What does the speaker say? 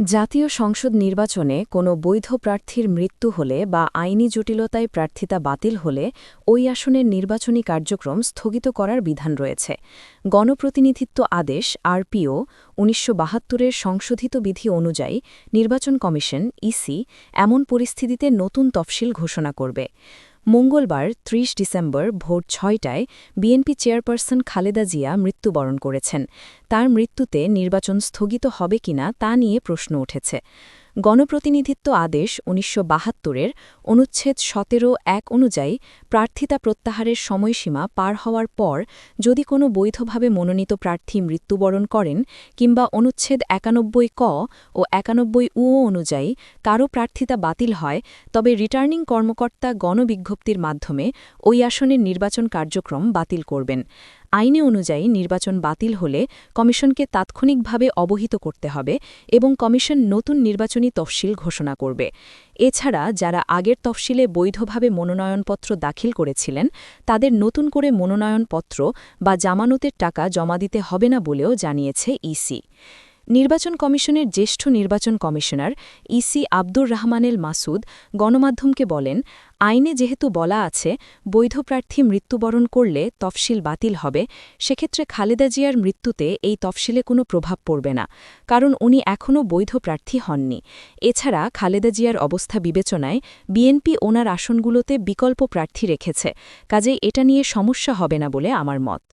জাতীয় সংসদ নির্বাচনে কোনো বৈধ প্রার্থীর মৃত্যু হলে বা আইনি জটিলতায় প্রার্থিতা বাতিল হলে ওই আসনের নির্বাচনী কার্যক্রম স্থগিত করার বিধান রয়েছে। গণপ্রতিনিধিত্ব আদেশ আরপিও উনিশশো বাহাত্তরের সংশোধিত বিধি অনুযায়ী নির্বাচন কমিশন, ইসি, এমন পরিস্থিতিতে নতুন তফসিল ঘোষণা করবে। মঙ্গলবার ৩০ ডিসেম্বর ভোর ছয়টায় বিএনপি চেয়ারপারসন খালেদা জিয়া মৃত্যুবরণ করেছেন। তার মৃত্যুতে নির্বাচন স্থগিত হবে কিনা তা নিয়ে প্রশ্ন উঠেছে। গণপ্রতিনিধিত্ব আদেশ উনিশশো বাহাত্তরের অনুচ্ছেদ সতেরো এক অনুযায়ী প্রার্থিতা প্রত্যাহারের সময়সীমা পার হওয়ার পর যদি কোনো বৈধভাবে মনোনীত প্রার্থী মৃত্যুবরণ করেন কিংবা অনুচ্ছেদ একানব্বই ক ও একানব্বই উ অনুযায়ী কারও প্রার্থিতা বাতিল হয়, তবে রিটার্নিং কর্মকর্তা গণবিজ্ঞপ্তির মাধ্যমে ওই আসনের নির্বাচন কার্যক্রম বাতিল করবেন। আইনে অনুযায়ী নির্বাচন বাতিল হলে কমিশনকে তাৎক্ষণিকভাবে অবহিত করতে হবে এবং কমিশন নতুন নির্বাচনী তফসিল ঘোষণা করবে। এছাড়া যারা আগের তফসিলে বৈধভাবে মনোনয়নপত্র দাখিল করেছিলেন, তাদের নতুন করে মনোনয়নপত্র বা জামানতের টাকা জমা দিতে হবে না বলেও জানিয়েছে ইসি। নির্বাচন কমিশনের জ্যেষ্ঠ নির্বাচন কমিশনার ইসি আব্দুর রহমানেল মাসুদ গণমাধ্যমকে বলেন, আইনে যেহেতু বলা আছে, বৈধ প্রার্থী মৃত্যুবরণ করলে তফসিল বাতিল হবে, সেক্ষেত্রে খালেদা জিয়ার মৃত্যুতে এই তফসিলে কোনো প্রভাব পড়বে না, কারণ উনি এখনও বৈধ প্রার্থী হননি। এছাড়া খালেদা জিয়ার অবস্থা বিবেচনায় বিএনপি ওনার আসনগুলোতে বিকল্প প্রার্থী রেখেছে, কাজেই এটা নিয়ে সমস্যা হবে না বলে আমার মত।